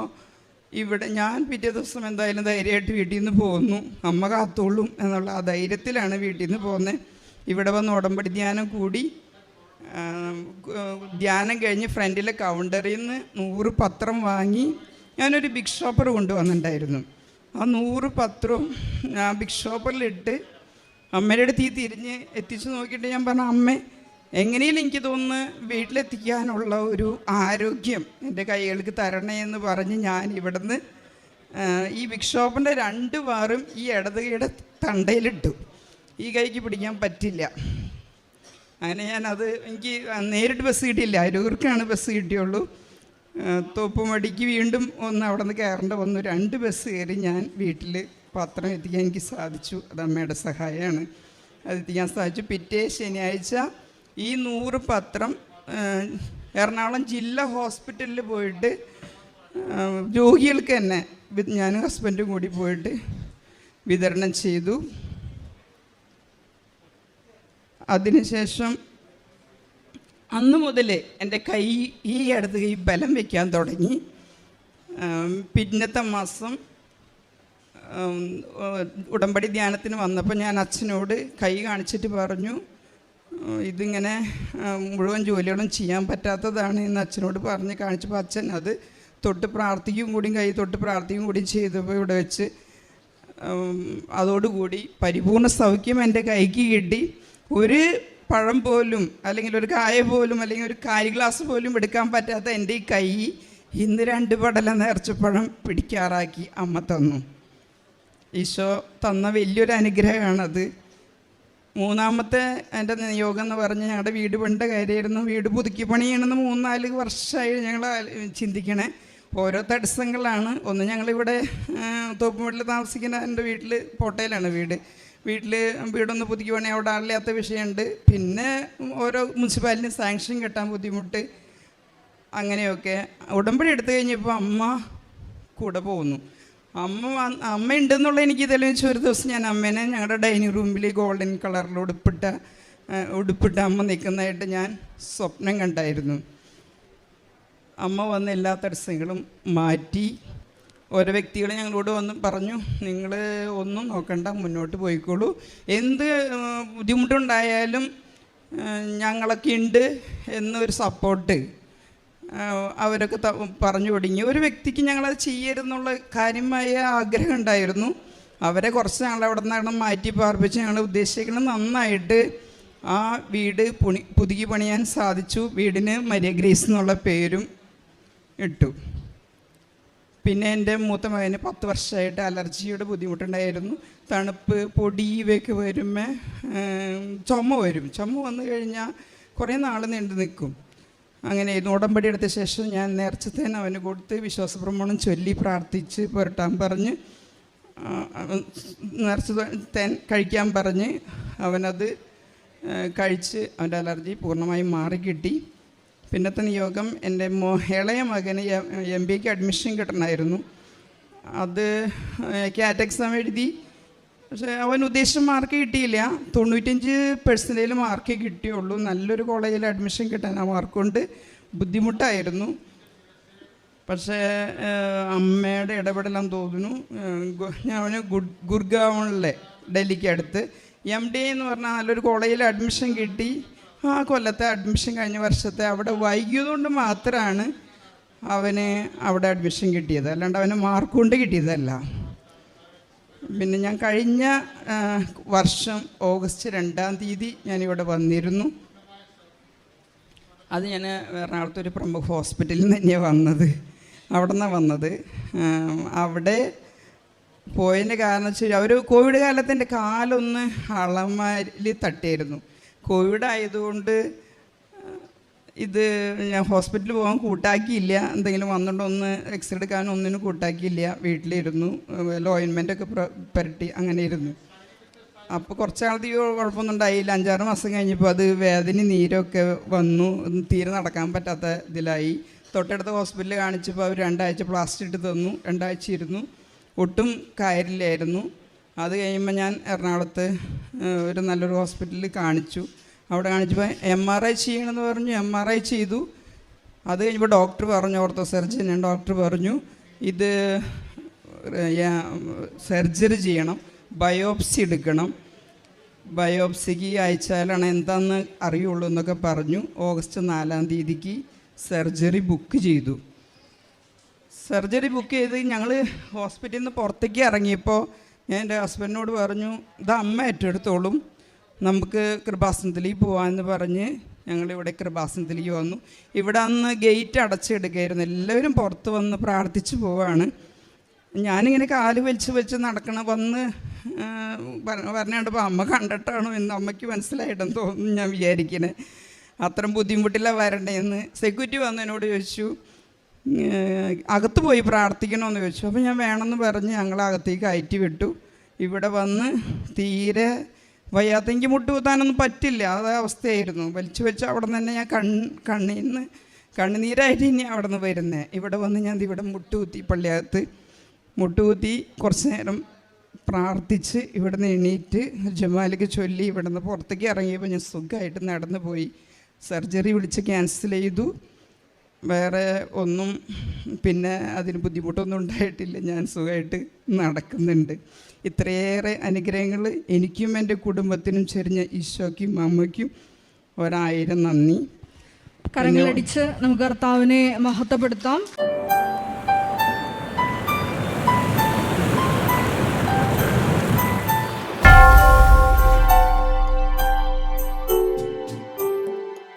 ഇവിടെ ഞാൻ പിറ്റേ ദിവസം എന്തായാലും ധൈര്യമായിട്ട് വീട്ടിൽ നിന്ന് പോകുന്നു. അമ്മ കാത്തോളും എന്നുള്ള ആ ധൈര്യത്തിലാണ് വീട്ടിൽ നിന്ന് പോകുന്നത് ഇവിടെ വന്ന് ഉടമ്പടി ധ്യാനം കൂടി ധ്യാനം കഴിഞ്ഞ് ഫ്രണ്ടിലെ കൗണ്ടറിൽ നിന്ന് നൂറ് പത്രം വാങ്ങി ഞാനൊരു ബിഗ് ഷോപ്പർ കൊണ്ടുവന്നിട്ടുണ്ടായിരുന്നു. ആ നൂറ് പത്രവും ആ ബിഗ് ഷോപ്പറിലിട്ട് അമ്മയുടെ അടുത്ത് ഈ തിരിഞ്ഞ് എത്തിച്ചു നോക്കിയിട്ട് ഞാൻ പറഞ്ഞു അമ്മേ എങ്ങനെയും എനിക്ക് തോന്നുന്നു വീട്ടിലെത്തിക്കാനുള്ള ഒരു ആരോഗ്യം എന്റെ കൈകൾക്ക് തരണേ എന്ന് പറഞ്ഞ് ഞാൻ ഇവിടുന്ന് ഈ ബിഗ് ഷോപ്പിന്റെ രണ്ട് വാറും ഈ ഇടതുകയുടെ തണ്ടയിലിട്ടു. ഈ കൈക്ക് പിടിക്കാൻ പറ്റില്ല. അങ്ങനെ ഞാനത് എനിക്ക് നേരിട്ട് ബസ് കിട്ടിയില്ല. അരൂർക്കാണ് ബസ് കിട്ടിയുള്ളൂ. തോപ്പുമടിക്ക് വീണ്ടും ഒന്ന് അവിടെ നിന്ന് കയറേണ്ട വന്നു. രണ്ട് ബസ് കയറി ഞാൻ വീട്ടിൽ പത്രം എത്തിക്കാൻ എനിക്ക് സാധിച്ചു. അത് അമ്മയുടെ സഹായമാണ് അത് എത്തിക്കാൻ സാധിച്ചു. പിറ്റേ ശനിയാഴ്ച ഈ നൂറ് പത്രം എറണാകുളം ജില്ലാ ഹോസ്പിറ്റലിൽ പോയിട്ട് രോഗികൾക്ക് തന്നെ ഞാൻ ഹസ്ബൻഡും കൂടി പോയിട്ട് വിതരണം ചെയ്തു. അതിനുശേഷം അന്ന് മുതൽ എന്റെ കൈ ഈ അടുത്ത് കൈ ബലം വയ്ക്കാൻ തുടങ്ങി. പിന്നത്തെ മാസം ഉടമ്പടി ധ്യാനത്തിന് വന്നപ്പോൾ ഞാൻ അച്ഛനോട് കൈ കാണിച്ചിട്ട് പറഞ്ഞു "ഉം, ഇതിങ്ങനെ മുഴുവൻ ജോലികളും ചെയ്യാൻ പറ്റാത്തതാണ് എന്ന് അച്ഛനോട് പറഞ്ഞ് കാണിച്ചപ്പോൾ അച്ഛൻ അത് തൊട്ട് പ്രാർത്ഥിക്കും കൂടിയും കൈ തൊട്ട് പ്രാർത്ഥിക്കും കൂടിയും ചെയ്തപ്പോൾ ഇവിടെ വെച്ച് അതോടുകൂടി പരിപൂർണ സൗഖ്യം എന്റെ കൈക്ക് കിട്ടി. ഒരു പഴം പോലും അല്ലെങ്കിൽ ഒരു കായ പോലും അല്ലെങ്കിൽ ഒരു കാരി ഗ്ലാസ് പോലും എടുക്കാൻ പറ്റാത്ത എന്റെ ഈ കൈ ഇന്ന് രണ്ട് പടല നേർച്ചപ്പഴം പിടിക്കാറാക്കി അമ്മ തന്നു. ഈശോ തന്ന വലിയൊരു അനുഗ്രഹമാണത്. മൂന്നാമത്തെ എന്റെ നിയോഗം എന്ന് പറഞ്ഞ് ഞങ്ങളുടെ വീട് പണ്ട കാര്യമായിരുന്നു വീട് പുതുക്കി പണിയണമെന്ന് മൂന്നാൽ വർഷമായി ഞങ്ങൾ ചിന്തിക്കണേ. ഓരോ തടസ്സങ്ങളാണ്. ഒന്ന് ഞങ്ങളിവിടെ തോപ്പുമുട്ടിൽ താമസിക്കുന്ന എന്റെ വീട്ടിൽ പോട്ടയിലാണ് വീട്. വീട്ടിൽ വീടൊന്ന് പുതുക്കുവാണെങ്കിൽ അവിടെ അറിയാത്ത വിഷയമുണ്ട്. പിന്നെ ഓരോ മുനിസിപ്പാലിറ്റി സാങ്ഷൻ കിട്ടാൻ ബുദ്ധിമുട്ട്. അങ്ങനെയൊക്കെ. ഉടമ്പടി എടുത്തു കഴിഞ്ഞപ്പോൾ അമ്മ കൂടെ പോകുന്നു. അമ്മ അമ്മ ഉണ്ടെന്നുള്ള എനിക്ക് തെളിയിച്ച ഒരു ദിവസം ഞാൻ അമ്മേനെ ഞങ്ങളുടെ ഡൈനിങ് റൂമിൽ ഗോൾഡൻ കളറിൽ ഉടുപ്പിട്ട ഉടുപ്പിട്ട അമ്മ നിൽക്കുന്നതായിട്ട് ഞാൻ സ്വപ്നം കണ്ടായിരുന്നു. അമ്മ വന്ന് എല്ലാ തടസ്സങ്ങളും മാറ്റി. ഓരോ വ്യക്തികൾ ഞങ്ങളോട് വന്ന് പറഞ്ഞു നിങ്ങൾ ഒന്നും നോക്കണ്ട മുന്നോട്ട് പോയിക്കോളൂ. എന്ത് ബുദ്ധിമുട്ടുണ്ടായാലും ഞങ്ങളൊക്കെ ഉണ്ട് എന്നൊരു സപ്പോർട്ട്. അവരൊക്കെ പറഞ്ഞു തുടങ്ങി. ഒരു വ്യക്തിക്ക് ഞങ്ങളത് ചെയ്യരുതെന്നുള്ള കാര്യമായ ആഗ്രഹം ഉണ്ടായിരുന്നു. അവരെ കുറച്ച് ഞങ്ങൾ അവിടെ നിന്നാണ് മാറ്റി പാർപ്പിച്ച് ഞങ്ങൾ ഉദ്ദേശിക്കുന്നത് നന്നായിട്ട് ആ വീട് പുണി പുതുക്കി പണിയാൻ സാധിച്ചു. വീടിന് മരിയ ഗ്രേസ് എന്നുള്ള പേരും ഇട്ടു. പിന്നെ എന്റെ മൂത്ത മകന് പത്ത് വർഷമായിട്ട് അലർജിയുടെ ബുദ്ധിമുട്ടുണ്ടായിരുന്നു. തണുപ്പ് പൊടി ഇവയൊക്കെ വരുമ്പോൾ ചുമ വരും. ചുമ വന്നു കഴിഞ്ഞാൽ കുറേ നാൾ നീണ്ടു നിൽക്കും. അങ്ങനെ ഉടമ്പടി എടുത്ത ശേഷം ഞാൻ നേർച്ചത്തേന് അവന് കൊടുത്ത് വിശ്വാസപ്രമാണം ചൊല്ലി പ്രാർത്ഥിച്ച് പുരട്ടാൻ പറഞ്ഞ് നേർച്ച തേൻ കഴിക്കാൻ പറഞ്ഞ് അവനത് കഴിച്ച് അവന്റെ അലർജി പൂർണമായും മാറിക്കിട്ടി. പിന്നത്തെ നിയോഗം എന്റെ മോ ഇളയ മകന് എം ബിക്ക് അഡ്മിഷൻ കിട്ടണമായിരുന്നു. അത് ക്യാറ്റ് എക്സാം എഴുതി. പക്ഷേ അവൻ ഉദ്ദേശിച്ച മാർക്ക് കിട്ടിയില്ല. തൊണ്ണൂറ്റഞ്ച് പെർസെന്റേജിൽ മാർക്ക് കിട്ടിയുള്ളൂ. നല്ലൊരു കോളേജിൽ അഡ്മിഷൻ കിട്ടാൻ ആ മാർക്ക് കൊണ്ട് ബുദ്ധിമുട്ടായിരുന്നു. പക്ഷേ അമ്മയുടെ ഇടപെടലാന്ന് തോന്നുന്നു. ഞാൻ അവന് ഗുഡ് ഗുർഗാവണിലെ ഡൽഹിക്ക് അടുത്ത്. എം ഡി എന്ന് പറഞ്ഞാൽ നല്ലൊരു കോളേജിൽ അഡ്മിഷൻ കിട്ടി. ആ കൊല്ലത്തെ അഡ്മിഷൻ കഴിഞ്ഞ വർഷത്തെ അവിടെ വൈകിയതുകൊണ്ട് മാത്രമാണ് അവന് അവിടെ അഡ്മിഷൻ കിട്ടിയത്. അല്ലാണ്ട് അവന് മാർക്ക് കൊണ്ട് കിട്ടിയതല്ല. പിന്നെ ഞാൻ കഴിഞ്ഞ വർഷം ഓഗസ്റ്റ് രണ്ടാം തീയതി ഞാനിവിടെ വന്നിരുന്നു. അത് ഞാൻ എറണാകുളത്ത് ഒരു പ്രമുഖ ഹോസ്പിറ്റലിൽ നിന്ന് തന്നെയാണ് വന്നത്. അവിടെ നിന്നാണ് വന്നത് അവിടെ പോയതിന്റെ കാരണം വെച്ചാൽ അവർ കോവിഡ് കാലത്ത് എന്റെ കാലൊന്ന് അളമാരിൽ തട്ടിയായിരുന്നു. കോവിഡ് ആയതുകൊണ്ട് ഇത് ഞാൻ ഹോസ്പിറ്റലിൽ പോകാൻ കൂട്ടാക്കിയില്ല. എന്തെങ്കിലും വന്നിട്ട് ഒന്ന് എക്സ്റേ എടുക്കാൻ ഒന്നിനും കൂട്ടാക്കിയില്ല. വീട്ടിലിരുന്നു. പ്ര- പുരട്ടി അങ്ങനെ ഇരുന്നു. അപ്പോൾ കുറച്ച് നാളത്തെ കുഴപ്പമൊന്നും ഉണ്ടായില്ല. അഞ്ചാറ് മാസം കഴിഞ്ഞപ്പോൾ അത് വേദന നീരൊക്കെ വന്നു. തീരെ നടക്കാൻ പറ്റാത്ത ഇതിലായി. തൊട്ടടുത്ത ഹോസ്പിറ്റലിൽ കാണിച്ചപ്പോൾ അവർ രണ്ടാഴ്ച പ്ലാസ്റ്റർ ഇട്ട് തന്നു. രണ്ടാഴ്ച ഇരുന്നു. ഒട്ടും കയറില്ലായിരുന്നു അത് കഴിയുമ്പോൾ ഞാൻ എറണാകുളത്ത് ഒരു നല്ലൊരു ഹോസ്പിറ്റലിൽ കാണിച്ചു. അവിടെ കാണിച്ചപ്പോൾ എം ആർ ഐ ചെയ്യണമെന്ന് പറഞ്ഞു. എം ആർ ഐ ചെയ്തു. അത് കഴിഞ്ഞപ്പോൾ ഡോക്ടർ പറഞ്ഞു ഓർത്തോ സർജൻ ഡോക്ടർ പറഞ്ഞു ഇത് സർജറി ചെയ്യണം ബയോപ്സി എടുക്കണം. ബയോപ്സിക്ക് അയച്ചാലാണ് എന്താണെന്ന് അറിയുള്ളൂ എന്നൊക്കെ പറഞ്ഞു. ഓഗസ്റ്റ് നാലാം തീയതിക്ക് സർജറി ബുക്ക് ചെയ്തു. സർജറി ബുക്ക് ചെയ്ത് ഞങ്ങൾ ഹോസ്പിറ്റലിൽ നിന്ന് പുറത്തേക്ക് ഇറങ്ങിയപ്പോൾ ഞാൻ എന്റെ ഹസ്ബൻഡിനോട് പറഞ്ഞു ഇത് അമ്മ ഏറ്റെടുത്തോളും. നമുക്ക് കൃപാസനത്തിലേക്ക് പോകാമെന്ന് പറഞ്ഞ് ഞങ്ങളിവിടെ കൃപാസനത്തിലേക്ക് വന്നു. ഇവിടെ അന്ന് ഗേറ്റ് അടച്ചെടുക്കുകയായിരുന്നു എല്ലാവരും പുറത്ത് വന്ന് പ്രാർത്ഥിച്ചു പോവാണ്. ഞാനിങ്ങനെ കാൽ വലിച്ച് വെച്ച് നടക്കണ വന്ന് പറഞ്ഞപ്പോൾ അമ്മ കണ്ടിട്ടാണോ എന്ന് അമ്മയ്ക്ക് മനസ്സിലായിട്ടെന്ന് തോന്നുന്നു ഞാൻ വിചാരിക്കണേ. അത്രയും ബുദ്ധിമുട്ടില്ല വരണ്ടേന്ന്. സെക്യൂരിറ്റി വന്ന് എന്നോട് ചോദിച്ചു അകത്ത് പോയി പ്രാർത്ഥിക്കണമെന്ന് ചോദിച്ചു. അപ്പോൾ ഞാൻ വേണമെന്ന് പറഞ്ഞ് ഞങ്ങൾ അകത്തേക്ക് അയറ്റി വിട്ടു. ഇവിടെ വന്ന് തീരെ വയ്യാത്തെങ്കിൽ മുട്ട് കുത്താനൊന്നും പറ്റില്ല. അത് അവസ്ഥയായിരുന്നു. വലിച്ചു വെച്ച് അവിടെ നിന്ന് തന്നെ ഞാൻ കൺ കണ്ണിൽ നിന്ന് കണ്ണുനീരായിട്ട് ഇനി അവിടെ നിന്ന് വരുന്നത് ഇവിടെ വന്ന് ഞാൻ ഇവിടെ മുട്ടുകുത്തി പള്ളിയകത്ത് മുട്ടുകുത്തി കുറച്ച് നേരം പ്രാർത്ഥിച്ച് ഇവിടെ നിന്ന് എണീറ്റ് ജമാലിക്ക് ചൊല്ലി ഇവിടെ നിന്ന് പുറത്തേക്ക് ഇറങ്ങിയപ്പോൾ ഞാൻ സുഖമായിട്ട് നടന്നു പോയി സർജറി വിളിച്ച് ക്യാൻസൽ ചെയ്തു. വേറെ ഒന്നും പിന്നെ അതിന് ബുദ്ധിമുട്ടൊന്നും ഉണ്ടായിട്ടില്ല. ഞാൻ സുഖമായിട്ട് നടക്കുന്നുണ്ട്. ഇത്രയേറെ അനുഗ്രഹങ്ങൾ എനിക്കും എന്റെ കുടുംബത്തിനും ചെറിഞ്ഞ ഈശോയ്ക്കും അമ്മയ്ക്കും ഒരായിരം നന്ദി. കരങ്ങളടിച്ച് നമുക്ക് കർത്താവിനെ മഹത്വപ്പെടുത്താം.